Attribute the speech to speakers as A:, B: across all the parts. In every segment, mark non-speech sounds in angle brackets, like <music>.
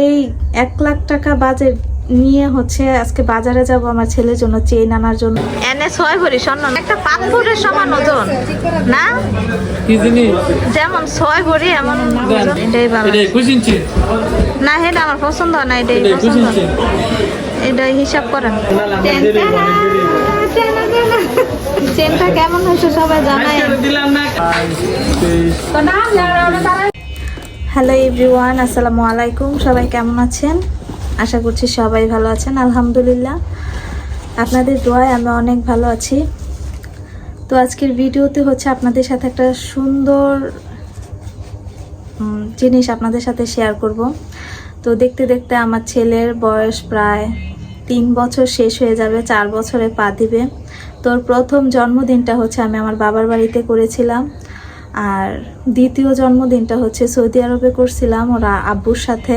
A: এই এক লাখ টাকা বাজেট নিয়ে হচ্ছে আজকে বাজারে যাব আমার ছেলের জন্য চেইন আনার জন্য। এনে ছয় ভরি স্বর্ণ একটা পাথরের সমান ওজন না?
B: কি জিনিস?
A: যেমন ছয় ভরি এমন এটাই না এটা আমার পছন্দ না এটাই পছন্দ। এটাই হিসাব করেন। চেনটা কেমন হয়েছে সবাই জানাই
B: দিলাম না।
A: হ্যালো এভরিওয়ান আসসালামু আলাইকুম সবাই কেমন আছেন? আশা করছি সবাই ভালো আছেন। আলহামদুলিল্লাহ। আপনাদের দোয়ায় আমি অনেক ভালো আছি। তো আজকের ভিডিওতে হচ্ছে আপনাদের সাথে একটা সুন্দর জিনিস আপনাদের সাথে শেয়ার করব। তো দেখতে দেখতে আমার ছেলের বয়স প্রায় তিন বছর শেষ হয়ে যাবে, চার বছরে পা দিবে। তোর প্রথম জন্মদিনটা হচ্ছে আমি আমার বাবার বাড়িতে করেছিলাম। আর দ্বিতীয় জন্মদিনটা হচ্ছে সৌদি আরবে করছিলাম ওরা আব্বুর সাথে।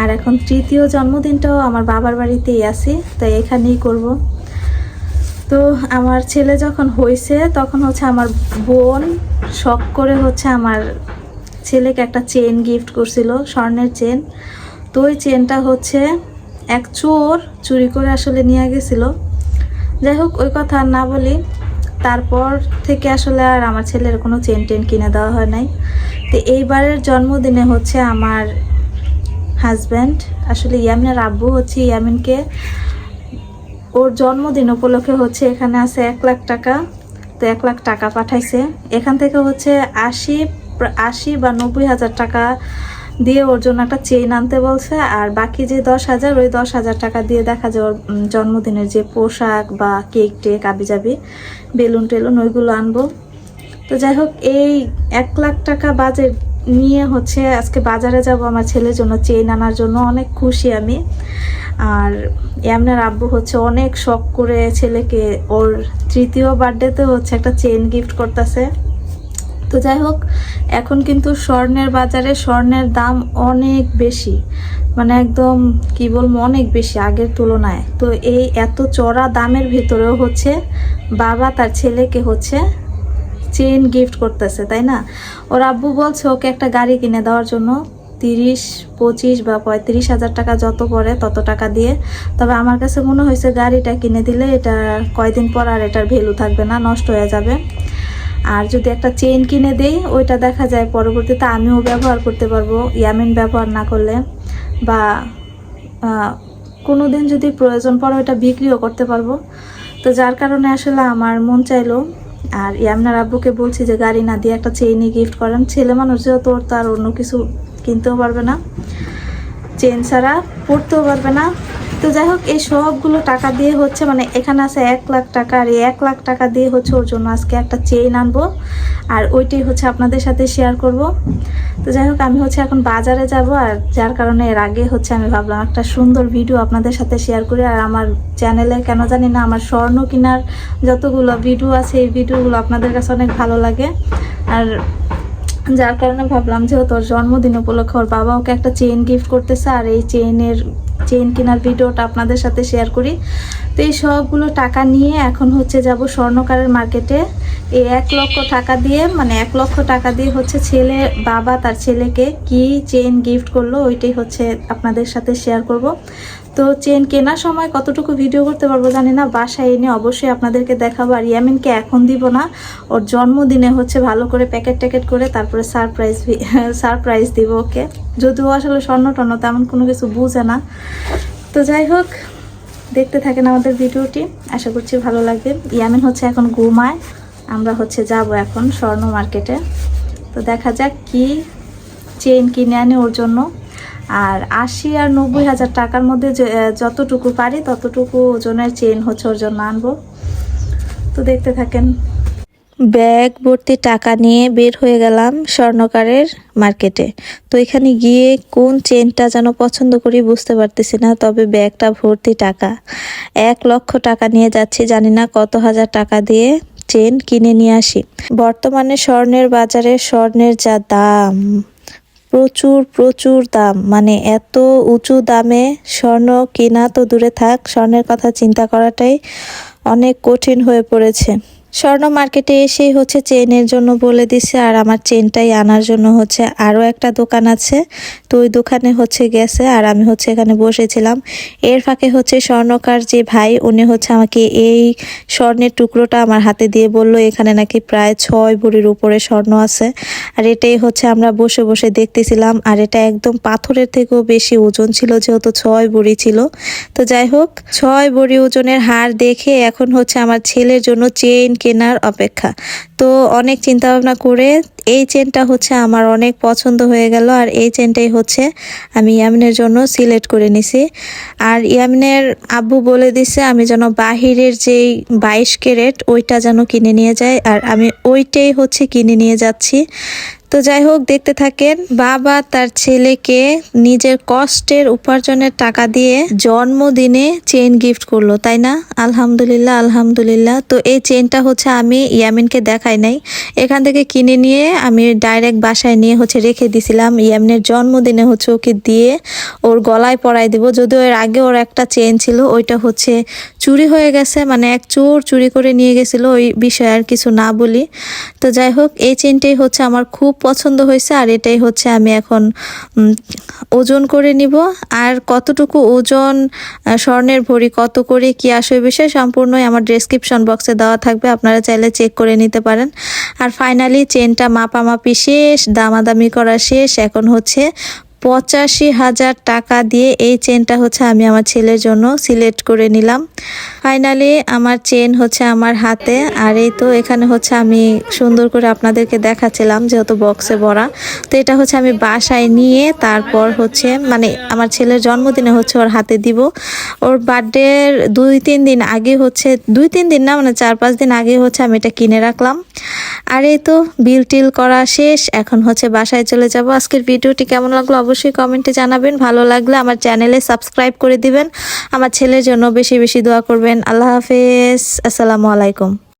A: আর এখন তৃতীয় জন্মদিনটাও আমার বাবার বাড়িতেই আছি, তাই এখানেই করব। তো আমার ছেলে যখন হয়েছে তখন হচ্ছে আমার বোন শখ করে হচ্ছে আমার ছেলেকে একটা চেন গিফট করছিল, স্বর্ণের চেন। তো ওই চেনটা হচ্ছে এক চোর চুরি করে আসলে নিয়ে গেছিল। যাই হোক, ওই কথা না বলি। তারপর থেকে আসলে আর আমার ছেলের কোনো চেন টেন কিনে দেওয়া হয় নাই। তো এইবারের জন্মদিনে হচ্ছে আমার হাজব্যান্ড আসলে ইয়ামিনের আব্বু হচ্ছে ইয়ামিনকে। ওর জন্মদিন উপলক্ষে হচ্ছে এখানে আছে এক লাখ টাকা, তো এক লাখ টাকা পাঠাইছে। এখান থেকে হচ্ছে আশি আশি বা নব্বই হাজার টাকা দিয়ে ওর জন্য একটা চেইন আনতে বলছে, আর বাকি যে দশ হাজার, ওই দশ হাজার টাকা দিয়ে দেখা যায় ওর জন্মদিনের যে পোশাক বা কেক টেক আবি যাবি বেলুন টেলুন, ওইগুলো আনব। তো যাই হোক, এই এক লাখ টাকা বাজেট নিয়ে হচ্ছে আজকে বাজারে যাব আমার ছেলের জন্য চেইন আনার জন্য, অনেক খুশি আমি। আর এমনার আব্বু হচ্ছে অনেক শখ করে ছেলেকে ওর তৃতীয় বার্থডেতে হচ্ছে একটা চেইন গিফট করতেছে। তো যাই হোক, এখন কিন্তু স্বর্ণের বাজারে স্বর্ণের দাম অনেক বেশি। মানে একদম কি বলব, অনেক বেশি আগের তুলনায়। তো এই এত চড়া দামের ভিতরেও হচ্ছে বাবা তার ছেলেকে হচ্ছে চেন গিফট করতেছে, তাই না? ওর আব্বু বলছে, ওকে একটা গাড়ি কিনে দেওয়ার জন্য তিরিশ, পঁচিশ বা পঁয়ত্রিশ হাজার টাকা যত পড়ে তত টাকা দিয়ে। তবে আমার কাছে মনে হয়েছে গাড়িটা কিনে দিলে এটা কয়দিন পর আর এটার ভ্যালু থাকবে না, নষ্ট হয়ে যাবে। আর যদি একটা চেইন কিনে দেই, ওইটা দেখা যায় পরবর্তীতে আমিও ব্যবহার করতে পারব, ইয়ামিন ব্যবহার না করলে। বা কোনো দিন যদি প্রয়োজন পড়ে ওইটা বিক্রিও করতে পারব। তো যার কারণে আসলে আমার মন চাইলো, আর ইয়ামনার আব্বুকে বলছি যে, গাড়ি না দিয়ে একটা চেইনই গিফট করেন। ছেলে মানুষ যেহেতু ওর তো আর অন্য কিছু কিনতেও পারবে না। চেন ছাড়া পড়তেও পারবে না। তো যাই হোক, এই সবগুলো টাকা দিয়ে হচ্ছে মানে এখানে আছে এক লাখ টাকা, আর এই এক লাখ টাকা দিয়ে হচ্ছে ওর জন্য আজকে একটা চেইন আনব। আর ওইটাই হচ্ছে আপনাদের সাথে শেয়ার করব। তো যাই হোক, আমি হচ্ছে এখন বাজারে যাব, আর যার কারণে এর আগে হচ্ছে আমি ভাবলাম একটা সুন্দর ভিডিও আপনাদের সাথে শেয়ার করি। আর আমার চ্যানেলে কেন জানি না আমার স্বর্ণ কেনার যতগুলো ভিডিও আছে, এই ভিডিওগুলো আপনাদের কাছে অনেক ভালো লাগে। আর যার কারণে ভাবলাম যে তোর জন্মদিন উপলক্ষে ওর বাবা ওকে একটা চেইন গিফট করতেছে, আর এই চেইনের চেইন কেনার ভিডিওটা আপনাদের সাথে শেয়ার করি। তো এই সবগুলো টাকা নিয়ে এখন হচ্ছে যাব স্বর্ণকারের মার্কেটে এই এক লক্ষ টাকা দিয়ে মানে এক লক্ষ টাকা দিয়ে হচ্ছে ছেলে, বাবা তার ছেলেকে কি চেন গিফট করল, ওইটাই হচ্ছে আপনাদের সাথে শেয়ার করব। তো চেন কেনার সময় কতটুকু ভিডিও করতে পারব জানি না, বাসায় এনে অবশ্যই আপনাদেরকে দেখাবো। আর ইয়ামিনকে এখন দিব না, ওর জন্মদিনে হচ্ছে ভালো করে প্যাকেট ট্যাকেট করে তারপরে সারপ্রাইজ <laughs> সারপ্রাইজ দিব ওকে। যদিও আসলে স্বর্ণ টর্ণ, তেমন কোনো কিছু বুঝে না। তো যাই হোক, দেখতে থাকেন আমাদের ভিডিওটি, আশা করছি ভালো লাগবে। ইয়ামিন হচ্ছে এখন ঘুমায়, আমরা হচ্ছে যাব এখন স্বর্ণ মার্কেটে। তো দেখা যাক কি চেন কিনে আনে ওর জন্য। আর আশি আর নব্বই হাজার টাকার মধ্যে যতটুকু পারি ততটুকু ওজনের চেন হচ্ছে ওর জন্য আনব। তো দেখতে থাকেন। ব্যাগ ভর্তি টাকা নিয়ে বের হয়ে গেলাম স্বর্ণকারের মার্কেটে। তো এখানে গিয়ে কোন চেনটা যেন পছন্দ করি বুঝতে পারতেছি না, তবে ব্যাগটা ভর্তি টাকা। এক লক্ষ টাকা নিয়ে যাচ্ছি, জানি না কত হাজার টাকা দিয়ে চেন কিনে নিয়ে আসি। বর্তমানে স্বর্ণের বাজারে স্বর্ণের যা দাম। প্রচুর প্রচুর দাম। মানে এত উঁচু দামে স্বর্ণ কেনা তো দূরে থাক, স্বর্ণের কথা চিন্তা করাটাই অনেক কঠিন হয়ে পড়েছে। স্বর্ণ মার্কেটে এসেই হচ্ছে চেনের জন্য বলে দিছে, আর আমার চেনটাই আনার জন্য হচ্ছে আরও একটা দোকান আছে। তো ওই দোকানে হচ্ছে গেছে, আর আমি হচ্ছে এখানে বসেছিলাম। এর ফাঁকে হচ্ছে স্বর্ণকার যে ভাই, উনি হচ্ছে আমাকে এই স্বর্ণের টুকরোটা আমার হাতে দিয়ে বলল, এখানে নাকি প্রায় ছয় ভরির উপরে স্বর্ণ আছে। আর এটাই হচ্ছে আমরা বসে বসে দেখতেছিলাম, আর এটা একদম পাথরের থেকেও বেশি ওজন ছিল, যেহেতু ছয় ভরি ছিল। তো যাই হোক, ছয় ভরি ওজনের হার দেখে এখন হচ্ছে আমার ছেলের জন্য চেন কেনার অপেক্ষা। তো অনেক চিন্তা ভাবনা করে এই চেনটা হচ্ছে আমার অনেক পছন্দ হয়ে গেল আর এই চেনটাই হচ্ছে আমি ইয়ামিনের জন্য সিলেক্ট করে নিছি। আর ইয়ামিনের আব্বু বলে দিছে, আমি যেন বাহিরের যেই বাইশ ক্যারেট ওইটা যেন কিনে নিয়ে যায় আর আমি ওইটাই হচ্ছে কিনে নিয়ে যাচ্ছি। তো যাই হোক, দেখতে থাকেন। বাবা তার ছেলেকে নিজের কষ্টের উপার্জনের টাকা দিয়ে জন্মদিনে চেন গিফট করল, তাই না? আলহামদুলিল্লাহ আলহামদুলিল্লাহ। তো এই চেনটা হচ্ছে আমি ইয়ামিনকে দেখাই নাই। এখান থেকে কিনে নিয়ে আমি ডাইরেক্ট বাসায় নিয়ে হচ্ছে রেখে দিছিলাম। ইয়ামিনের জন্মদিনে হচ্ছে ওকে দিয়ে ওর গলায় পরাই দিব। যদিও এর আগে ওর একটা চেন ছিল, ওইটা হচ্ছে চুরি হয়ে গেছে মানে এক চোর চুরি করে নিয়ে গেছিল, ওই বিষয়ে আর কিছু না বলি। তো যাই হোক, এই চেনটাই হচ্ছে আমার খুব পছন্দ হয়েছে, আর এটাই হচ্ছে আমি এখন ওজন করে নিব। আর কতটুকু ওজন স্বর্ণের ভরি, কত করে, কি আসবে বিষয় সম্পূর্ণই আমার ডেসক্রিপশন বক্সে দেওয়া থাকবে, আপনারা চাইলে চেক করে নিতে পারেন। আর ফাইনালি চেনটা মাপামাপি শেষ, দামাদামি করা শেষ, এখন হচ্ছে পঁচাশি হাজার টাকা দিয়ে এই চেনটা হচ্ছে আমি আমার ছেলের জন্য সিলেক্ট করে নিলাম। ফাইনালি আমার চেন হচ্ছে আমার হাতে। আর এই তো এখানে হচ্ছে আমি সুন্দর করে আপনাদেরকে দেখাচ্ছিলাম যেহেতু বক্সে ভরা। তো এটা হচ্ছে আমি বাসায় নিয়ে তারপর হচ্ছে মানে আমার ছেলের জন্মদিনে হচ্ছে ওর হাতে দিব। ওর বার্থডের দুই তিন দিন আগে হচ্ছে, দুই তিন দিন না মানে চার পাঁচ দিন আগে হচ্ছে আমি এটা কিনে রাখলাম। আর এই তো বিল টিল করা শেষ, এখন হচ্ছে বাসায় চলে যাব। আজকের ভিডিওটি কেমন লাগল অবশ্যই কমেন্টে জানাবেন। ভালো লাগলে আমার চ্যানেলে সাবস্ক্রাইব করে দিবেন। আমার ছেলের জন্য বেশি বেশি দোয়া করবেন। আল্লাহ হাফেজ। আসসালামু আলাইকুম।